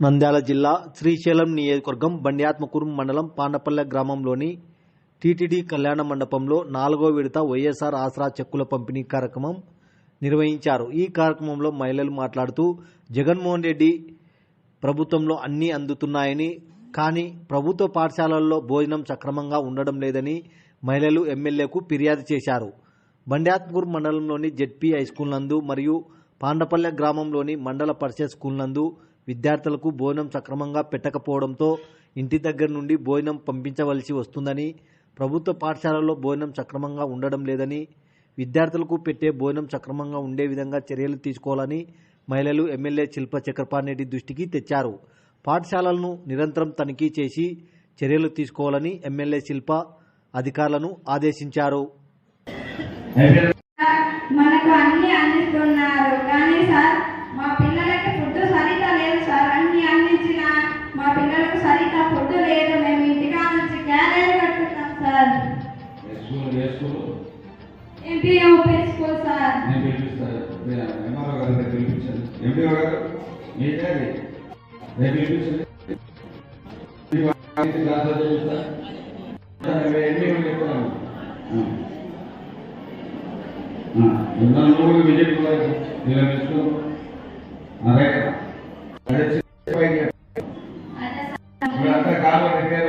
నంద్యాల జిల్లా శ్రీశైలం నియోజకవర్గం బండ్యాత్మకూరు మండలం పాండపల్లె గ్రామంలోని టీటీడీ కళ్యాణ మండపంలో నాలుగో విడత వైఎస్ఆర్ ఆసరా చెక్కుల పంపిణీ కార్యక్రమం నిర్వహించారు. ఈ కార్యక్రమంలో మహిళలు మాట్లాడుతూ జగన్మోహన్ రెడ్డి ప్రభుత్వంలో అన్నీ అందుతున్నాయని కానీ ప్రభుత్వ పాఠశాలల్లో భోజనం సక్రమంగా ఉండడం లేదని మహిళలు ఎమ్మెల్యేకు ఫిర్యాదు చేశారు. బండ్యాత్మకూరు మండలంలోని జెడ్పీ హైస్కూల్ నందు మరియు పాండపల్లె గ్రామంలోని మండల పరిషత్ స్కూల్ నందు విద్యార్థులకు భోజనం సక్రమంగా పెట్టకపోవడంతో ఇంటి దగ్గర నుండి భోజనం పంపించవలసి వస్తుందని ప్రభుత్వ పాఠశాలల్లో భోజనం సక్రమంగా ఉండడం లేదని విద్యార్థులకు పెట్టే భోజనం సక్రమంగా ఉండే విధంగా చర్యలు తీసుకోవాలని మహిళలు ఎమ్మెల్యే శిల్ప చక్రపాణిరెడ్డి దృష్టికి తెచ్చారు. పాఠశాలలను నిరంతరం తనిఖీ చేసి చర్యలు తీసుకోవాలని ఎమ్మెల్యే శిల్ప అధికారులను ఆదేశించారు మనకు అన్ని అందిస్తున్నారు కానీ సార్ మా పిల్లలకి ఫుడ్ సరిగ్గా లేదు సార్ అన్ని అందించిన మా పిల్లలకు సరిగ్గా ఫుడ్ లేదు మేము ఇంటికా నుంచి క్యారేజ్ కట్టున్నాం సార్ ఏ school school MPO school sir. నేను పిలిపిస్తాను ఎంఆర్ఓ గారి దగ్గర పిలిపించాను గారు? క్లాస్ చదివిస్తా ఎన్ని చెప్తాను విజయ్ అదే అదే కాలం రిపేర్